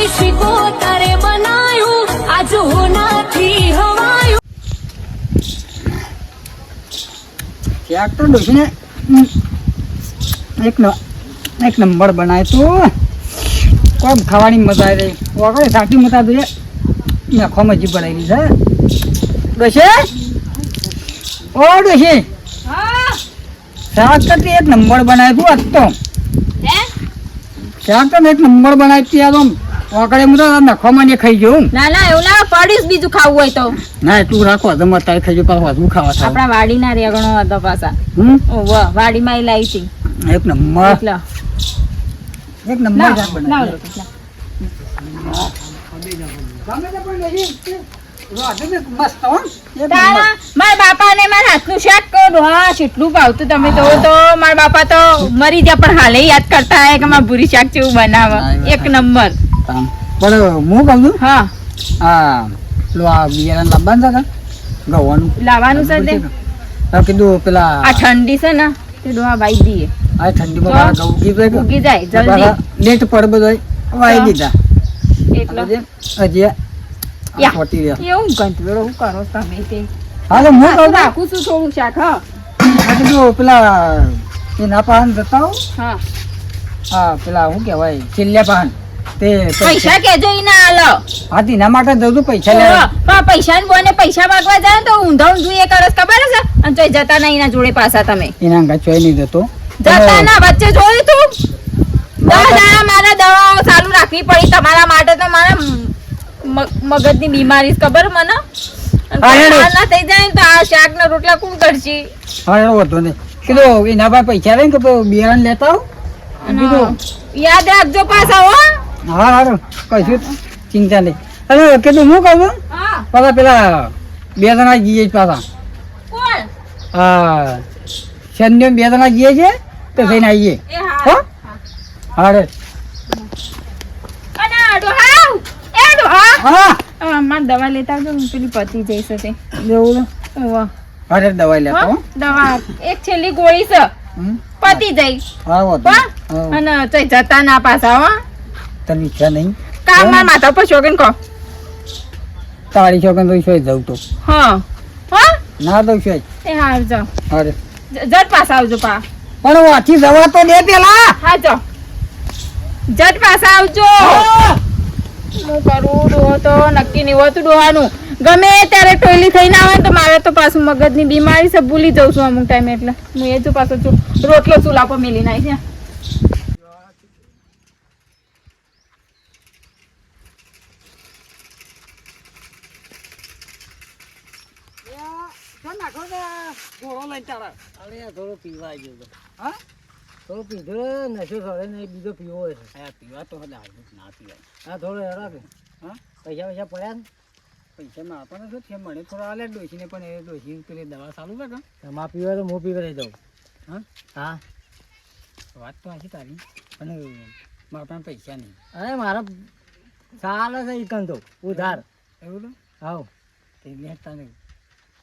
કોઈ શીખો તારે બનાયું આજ હોનાથી હવાયું. ક્યાંક ડોસીને એક એક નંબર બનાય તો. કોમ ખાવાની મજા આવી રહી વગર સાચી મજા જોઈએ નાખવામાં જીભ બનાવી છે. ડોશે ઓ ડોશી શાક કરતી એક નંબર બનાવ્યું તું. આજ તો શાક તો એક નંબર બનાવી તી આ વગર હું તો નખો માં ખાઈ જવું ના ના એવું ના પડીશ બીજું ખાવું હોય તો. ના તું રાખો તમે તારે ખાઈ જવું પાછું હું ખાવા આપણા વાડી ના રેગણો હતો પાછા. હમ? ઓવ વાડી માં લાવી હતી. એક નંબર. એક નંબર મારા બાપા ને મારા હાથનું શાક હા કેટલું ભાવતું તમે તો તો મારા બાપા તો મરી ગયા પણ હાલે યાદ કરતા હે કે મારા ભૂરી શાક જેવું બનાવે. એક નંબર. પણ હું કહું છું? હા. આ પેલું આ બિયારણ લાવવાનું છે ગવાનું લાવવાનું છે તે. આ કીધું પેલા આ ઠંડી છે ને તે ડોહા વાઈ દઈએ. આ ઠંડીમાં પાછા ઘઉં ઉગી જાય? ઉગી જાય જલ્દી. લેટ પડ બધો વાઈ હા. દીધા. એટલો. હજી આ. ખોટી રહ્યા. એવું ગંધવેડો હું કરો તમે તે. હા તો હું કહું રાખું છું થોડું શાક હા. આ કીધું પેલા એના પાન જતા હા. હા. પેલા શું કહેવાય છેલ્લે પાન તે પૈસા કેજો ઈ ના આલો. હા તેના માટે જઉં પૈસા લેવા. પણ પૈસા ને બોને પૈસા માંગવા જાય તો ઊંધા ઊંધું એ કરસ ખબર છે અને તોય જતા નહીં એના જોડે પાછા તમે. એના અંગા ચોઈ નહીં જતો. જતા ના વચ્ચે જોયું તું? દવા દાડા મારે દવાઓ ચાલુ રાખવી પડી. તમારા માટે તો મારા મગજની બીમારી ખબર મને? ના થઈ જાય ને તો આ શાક ના રોટલા કોણ કરશે? હા વાંધો નહીં. કીધું એના પાસે પૈસા લઈને પેલું બિયારણ લેતા આવો? યાદ રાખજો પાછા હો. હા હારું કશું ચિંતા નહીં. અરે કેટલું હું કહું છું? હા. પાછા પેલા બે જણા જઈએ પાછા. હા શનિ બે જણા જઈએ છે તો થઈને આવીએ. હો હા? હારે હા મારે દવા લેતા આવજો હું પેલી પતી જઈશ તે એવું ને? ઓવા દવાઈ લેતા દવા. એક છેલ્લી ગોળી છે? પતી જઈ હા હા? હા. અને જતા ના પાછા હો. તને ઈચ્છા નહીં. કામ મારા માથા પર શોકન કહો. તારી શોકન તો શું જવું તો. હા. હા? ના તો શું એ હાર. જાઓ અરે જટ પાસ આવજો પા. પણ વાંચી દવા તો દે પેલા. હા જો. જટ પાસ આવજો. હું. કરું ડોહો તો નક્કી નહીં હોતું ડોહાનું. ગમે ત્યારે ટોયલી થઈને આવે તો મારે તો પાછું મગજની બીમારી છે ભૂલી જઉં છું અમુક ટાઈમે એટલે. હું એ જો પાછો છું. રોટલો ચૂલા પર મેલી નાખી અરે થોડું પીવા તો હા? થોડું પીધું નશો થોડે ને બીજો પીવો છે. પીવા તો હલે હાલ ના પીવાય. હા થોડો હેરા કે હા? પૈસા પૈસા પડ્યા ને? પૈસા આપણને શું છે? મને થોડા આલે ડોસીને પણ એ ડોસી પેલી દવા ચાલુ છે કે તમા પીવા તો હું પીવા જાઉં. હા? હા. વાત તો આછી તારી પણ મારા પાસે પૈસા નહીં. અરે મારા ચાલે છે ઈકન તો ઉધાર. એવું તો હાવ તે લેતા નહીં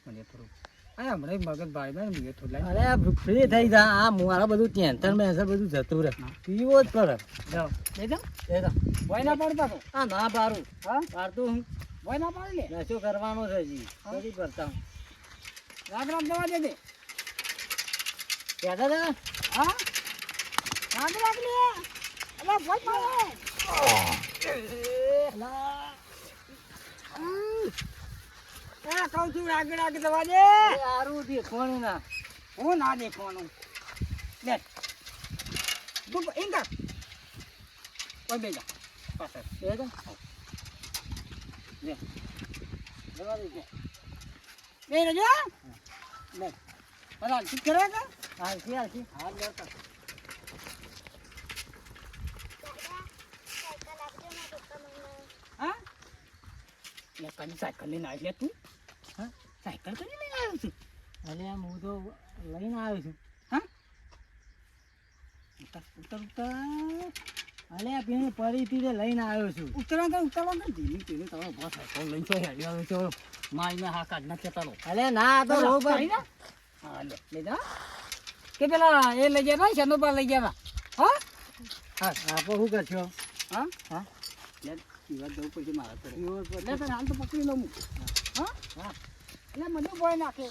મને થોડું હમણાં મગજ બાળમાં ને મને થોડું અરે ફ્રી થઈ જા. આ મારા બધું ટેન્શન મેન્શન બધું જતું રહે. પીવો જ પડે. જાઓ. એ જાઓ. એ તો ભય ના પાડતા તો. હા ના હા? પાડતું હું. ના પાડી લે. નશો કરવાનો છે જી બધું કરતા દે દે કહેતા હતા? હા? રામ લે. અલા ભય પાડે એ કહું છું? આગળ આગળ દવા દે. સારું દેખવાનું ના. હું ના દેખવાનું લે. તું ઇંગા કોઈ બેજા પાછળ. બેજા લે. દવા દે બે રજો લે. બરાબર ઠીક કરે કે. હા હાલથી હા લેતા હા? લે કની સાયકલ લઈને આવી લે તું. હા સાયકલ કની લઈને આવ્યો છું. અરે હું તો લઈને આવ્યો છું. હા? ઉતર ઉતર પેલી પરીથી તે લઈને આવ્યો છું. ઉતરા તો ઉતરવા કર ધીમી ધીમી તમે બસ સાયકલ લઈને છો હેડી આવ્યો છો માઈને હા કાઢ ના કેતા લો અરે ના તો રો ભાઈ હા લઈ જા કે પેલા એ લઈ ગયા શેનો પર લઈ ગયા હા? હા આપો શું કરશો? હા? હા? યાર પીવા જવું પડશે મારા પર એટલે તને હાલ તો પકડી લઉં. હા? હા. એટલે મને ભય નાખે.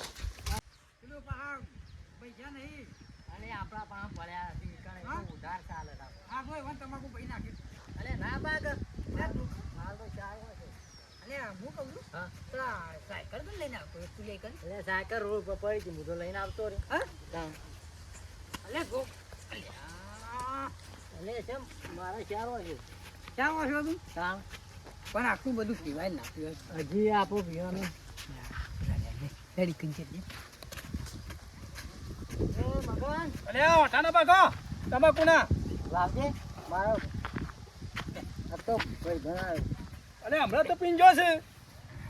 પેલો પહાડ પૈસા નહીં. અલે આપણા પાસે પડ્યા છે કણે ઉધાર ચાલે છે. હા ભાઈ વન તમાકુ ભાઈ નાખે. અલે ના બાગ માલ તો ચાર હોય છે. અલે હું કહું છું? હા? સાયકલ પણ લઈને આવતો? એક તું લઈ કર. અલે સાયકલ રોડ પર પડી હતી હું તો લઈને આવતો રે હા. અલે ગો અલે કેમ મારે ચાર હોય છે. ક્યાં વાંચો તું તાણ. પણ આટલું બધું પીવાય નાખ્યું હજી આપો પીવાનું. રેડી કરી છે એ મગન અલે ઓઠાનો પાકો તમાકુ ના લાવજે મારો. આ તો ભાઈ ઘણા અલે હમણાં તો પીંજો છે.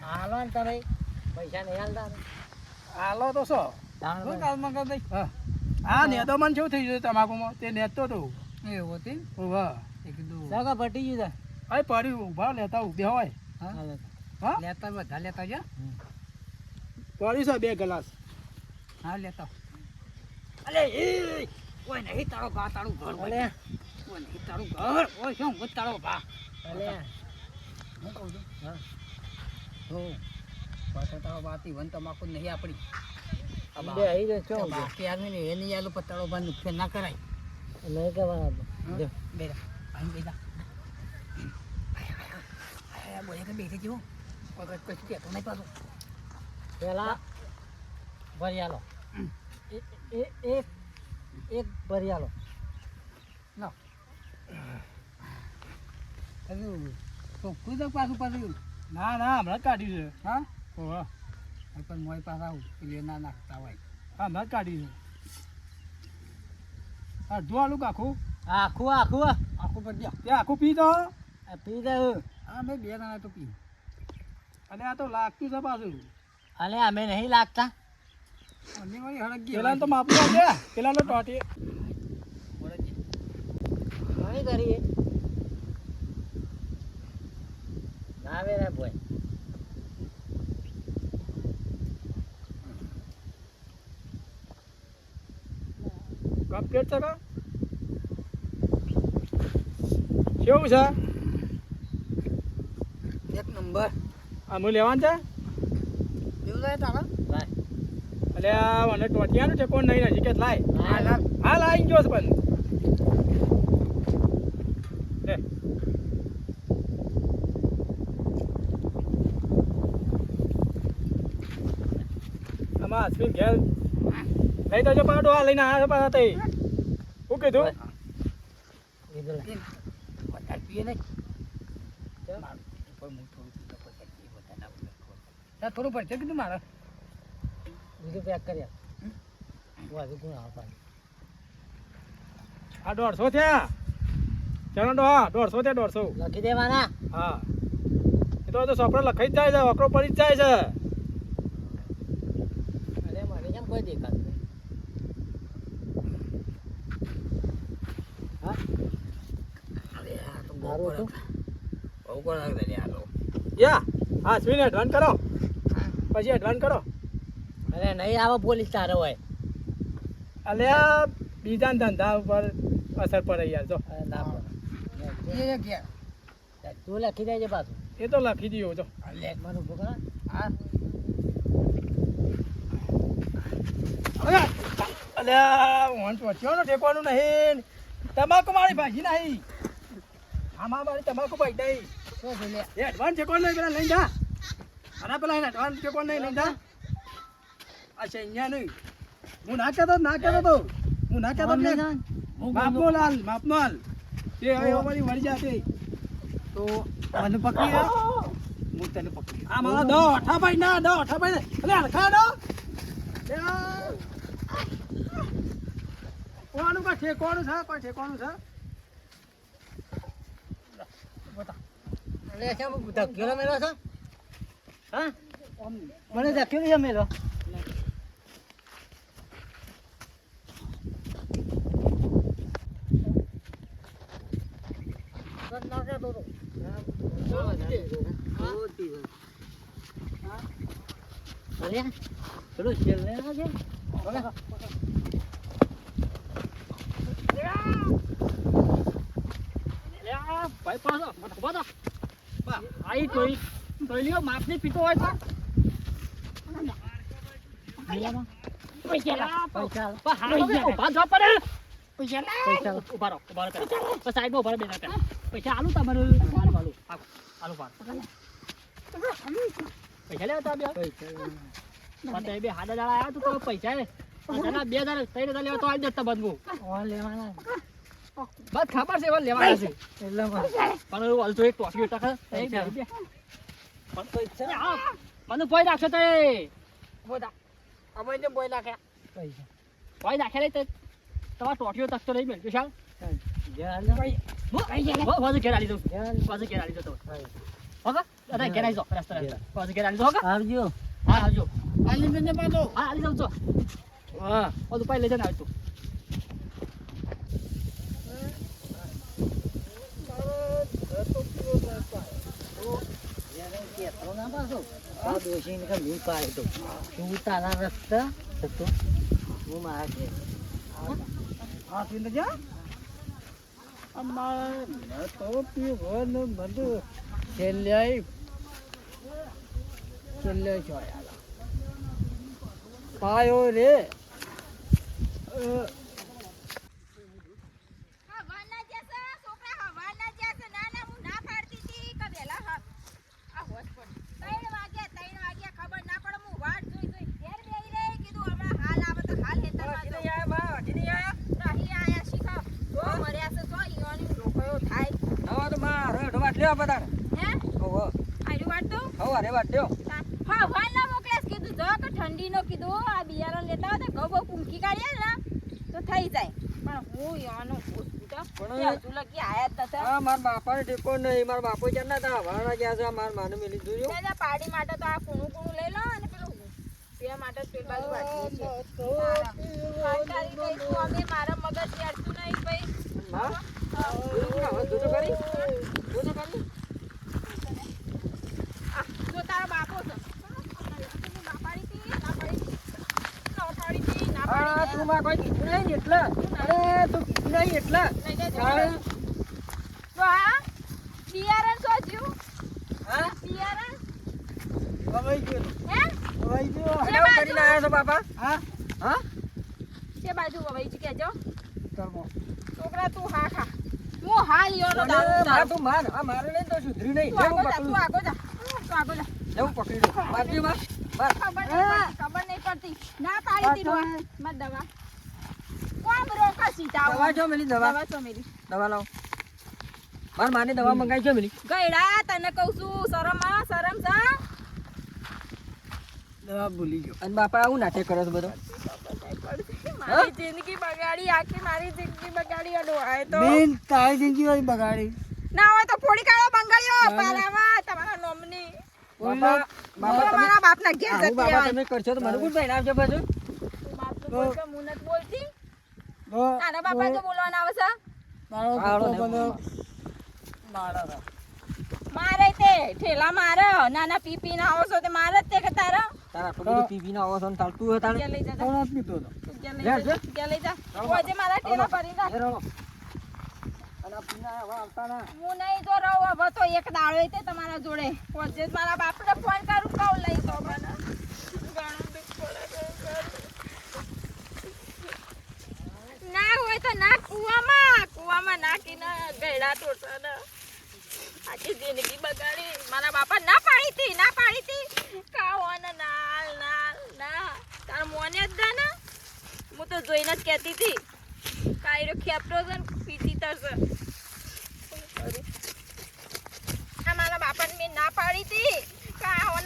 હાલો ને તમે. પૈસા નહીં હાલતા. હાલો તો શો. કાલમાં કર દઈ? હા. નેદો મન શું થઈ ગયું તમાકુમાં તે નેતો તો. એવું હતી એ કીધું સગા પટી ગયું છે. અરે પડ્યું ઊભા લેતા ઉભે હોય. હા. લેતા બધા લેતા જા પડ્યું છે બે ગ્લાસ. હા લેતા. અલે એ ઓય નહીં તારો ગા તારું ઘર ઓય નહીં તારું ઘર ઓય શું હું તારો ભા? અલે. હું કહું છું હા. હો પાછળ તારો બાતી વન તમાકુ નહીં આપણી બે અહીં જ છો બા- બાકી આદમી એની આલું પતાળો બા નુકસાન ના કરાય. નહીં કહેવાના તો. જો. બેરા અહીં બેરા. બોલે કે બેઠે જેવું કોઈ કઈ કશું કહેતો નહીં પાછું. પેલા ભરી આલો. એ- એ- એક એક ભરી આલો. ના ચોખ્ખું તો પાછું પાછું ના ના હમણાં કાઢ્યું છે. હા? ઓહો. પણ મોય આવું. પેલી ના નાખતા હોય. હા હમણાં કાઢ્યું છે. અડધું આલું આખું? આખું આખું. આખું તે આખું પી આ પી દે હા મેં બે દાણા તો પી. અને આ તો લાગતું છે પાછું. અલે અમે નહીં લાગતા. અને વળી હળગી પેલા તો માપવા દે. પેલા તો ટોટી નહીં કરીએ? ના ના બોય કમ્પ્લીટ છે કેવું છે? એક નંબર. આ હું લેવાનું છે? લાય. એટલે આ મને ટોટિયાનું છે કોણ નહીં નજીક જ લાય. હા, લાવ. હા લાઈ ગયો છે પણ. આમાં અશ્વિન ઘેર. લઈ તો જો પાડો આ લઈને આવ્યા છે પાછા તે શું કીધું પીએ નહીં કેમ? મારું ઉપર હું થોડું પીતો પછી પીએ વધારે ના પીએ. તાર થોડું પડશે કીધું મારે બીજું પેક કરી આપ વધુ ગુણ આ દોઢસો થયા ચલો ડોહા દોઢસો થયા દોઢસો લખી દેવાના હા એ તો ચોપડો લખાઈ જ જાય છે વકરો પડી જ જાય છે અરે મને કેમ કોઈ દેખાતું નહીં હા મારું હતું યા હા સ્વીન ડન કરો પછી એડવાન્સ કરો. અરે નહીં આવે પોલીસ તારે હોય. અલે બીજા ધંધા ઉપર અસર પડે યાર જો. ના પડે. તું લખી દેજે પાછું. એ તો લખી દઉં જો. મને ઊભો કર. અલે વન પહોંચ્યો ઠેકવાનું નહીં. તમાકુ મારી ભાજી નહીં. આમાં મારી તમાકુ ભાઈ નહીં એડવાન્સ ઠેકવાનું નહીં પેલા લઈ જા. અને પેલા એને એડવાન્સ ઠેકવાનું નહીં લઈ જા આ છે અહીંયા નહીં. હું ના કહેતો ના કહેતો તો. હું ના કહેતો કે માપનો લાલ માપનો હાલ તે હવે અમારી વળી જાતે. તો મને પકડી લે. હું તને પકડી આ મારા દો અઠા ભાઈ ના દો અઠા ભાઈ અરે હલખા દો કોનું કા ઠેકવાનું છે? કોઈ ઠેકવાનું છે? અરે કેમ ધકેલો મેલો છો? હા ઓમ મને ધકેલી છે મેલો અરે પેલું શેલ ને આવજે ભાઈ પાછો ઊભા થા ભાઈ ટોઈ ટોઈલીઓ માપની પીતો હોય તો પૈસા પૈસા હાલો બે પડે પૈસા પૈસા ઊભા રહો ઊભા રહો સાઈડમાં ઊભા રહો બેના પેલા. પૈસા આલું તમારે આલું આલું આલો આલો પાર પૈસા લેવા તા બે પણ બે હાડા દાડા આયા તો તો પૈસા બે હજાર ત્રણ હજાર લેવા તો આવી જતા લેવાના બસ ખબર છે લેવાના છે પણ હાલ તો એક ટોફી ટકા પણ પૈસા આ, મને પોઈ નાખશો તો બોધા અમે જે ભોય નાખ્યા ભોય નાખ્યા નહીં તે તમારા ટોટીઓ તકતો નહીં મેં વિશાલ આવજો. હા આવજો. હા હા. પાઈ લઈ જઈને આવજો કહેતો ના પાછો આ ડોશીને કે હું પાડી દઉં તું તારા રસ્તા જતો હું મારા ઘેર હા પીને જા અમારે તો પાયો રે હવાના જશે, છોકરા હવાના જશે. ના, ના, હું ના પાડતી તી કે વહેલા હ- આ હોશ પડી. ત્રણ વાગ્યા, ત્રણ વાગ્યા, ખબર ના પડે. હું વાટ જોઈ જોઈ ઘેર બેહી રહી. કીધું હમણાં હાલ આવે તો હાલ હેતરમાં જાઉં. નહીં આયા, શીખો. જો મર્યા છે, જો ઈયોની લોકોયો થાય. હે? આયરું અરે વાટ્યો હા હવાના ના મોકલેસ કીધું જો કે ઠંડીનો કીધું આ બિયારણ લેતા હોય તો ઘઉં બહુ પૂંખી કાઢીએ ને તો થઈ જાય પણ હું યાનો હોશ પૂછો. પણ તે હજુ લગી આયા જ નતા. મારા બાપાને ટેકો નહીં મારા બાપુ ક્યાં ના હતા વાળા ગયા છે મારા માને મેલી જોયું ના, ના, પાડી માટે તો આ કૂણું કૂણું લઈ લો અને પેલું બે માટે પેલી છું. મારા મગજ ચડતું નહીં ભાઈ હા હવે જોજો કરી જોજો કરી આ, જો તારો બાપો છે ના પાડી હતી, ના પાડી હતી. ના પાડી હતી, ના હા પાડી તું માં કોઈ નહીં એટલે. અરે તું નહીં એટલે. હતી. લઈ જજો. તારે જો આ બિયારણ શોધ્યું? હા? બિયારણ? હવે ગયો. હે? હવે ગયો. હેડો કરીને આવ્યા છો બાપા? હા? હા? છે બાજુ વવાઈ છે. કરવો છોકરા તું હા ખા. હું હા લ્યો તું માર. આ મારે નહીં તો સુધરી નહીં. તું આગો જા, તું આગો. તું પકડી. દઉં ખબર નહીં પડતી, ખબર નહીં પડતી. ના પાડી હતી ડોહા. દવા. કોમ રોકા સીતા દવા છો મેલી દવા. દવા છો મેરી. દવા લાવો. માર માની દવા મંગાઈ છે મેલી. ગયડા તને કહું છું શરમ આ શરમ જા. દવા ભૂલી ગયો. અને બાપા આવું નાટક કરે છે બધો. મારી જિંદગી બગાડી આખી મારી જિંદગી બગાડી આ ડોહાએ તો બેન તારી જિંદગી બગાડી. ના હોય તો ફોડી કાઢો બંગાળીઓ પાલામાં તમારા નોમની. બાપા બાપા તમે મારા બાપના ઘેર જતી બાપા તમે કરશો તો મને કોણ ભાઈ આવશે પાછું. તું બાપનું બોલ કે હું નથી બોલતી. તારા બાપા જો બોલવાના આવે છે. મારે તે ઠેલા મારે નાના પીપી ના આવો છો તે મારે તે કે તારા? ટીવી નો હોય તારે? લઈ જા કોણ હતો લઈ જા લઈ જા. ઓજે મારા ઠેલા ભરી એ રહો. અને આ પીના હવે આવતા ના હું નહીં જો રહું, હવે તો એક દાડો તે તમારા જોડે જ મારા બાપને ફોન કરું, કહું, લઈ તો મને. ના હોય તો ના, કુવામાં કુવામાં નાખીને ગયડા તોડતા આખી જિંદગી બગાડી. મારા બાપા, ના પાડી ના પાડી હતી કાવો ને નાલ ના તાર મોને જ દે ને. હું તો જોઈને જ કહેતી હતી. કાયરો ખેપતો છે ને, પીતી તરશે આ મારા બાપાને પાડી હતી કાવો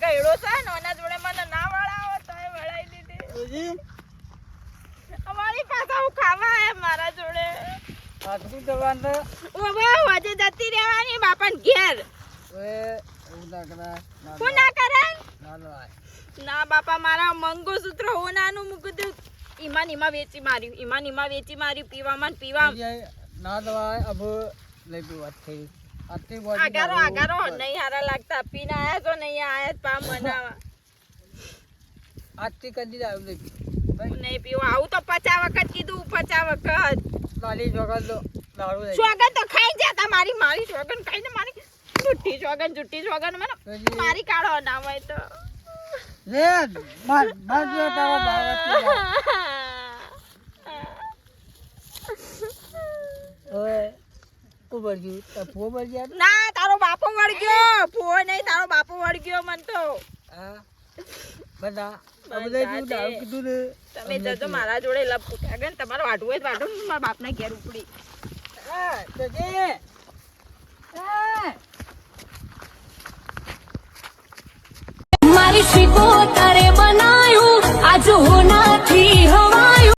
ગયડો છે ને ઓના જોડે મને ના વળાવો તોય વળાઈ દીધી. અમારી પાસે હું ખાવા આયા મારા જોડે. આજની દવા તો ઓબો જતી રહેવાની બાપાને ઘેર. હવે એવું ના કરાય. હું ના કરે ના બાપા મારા મંગળસૂત્ર હોનાનું મૂકી ઈમાન ઈમાં વેચી માર્યું ઈમાન ઈમાં વેચી માર્યું પીવામાં ને પીવામાં. ના અબ લઈ પીવા થઈ. આગારો આગારો નહીં હારા લાગતા. પીને આયા તો નહીં આયા જ પામ આજથી કદી દારૂ લઈ પીવું. નહીં. પીવું. આવું તો પચાસ વખત કીધું પચાસ વખત ચાલીસ વખત તો દારૂ સ્વાગત તો ખાઈ જતા મારી મારી સ્વાગત ખાઈને મારી જુઠ્ઠી છોગન જુઠ્ઠી છોગન મને મારી કાઢો ના હોય તો. લે માર માર જો તારો બાવતી ઓય તો ફો પર ના તારો બાપો વળગ્યો ફો નહીં તારો બાપો વળગ્યો મન તો. હા? બધા તમે જજો મારા જોડે લપ ઉઠ્યા ગયા ને તમારો વાઢવું હોય તો વાઢો ને મારા બાપના ઘેર ઉપડી. હા તો જે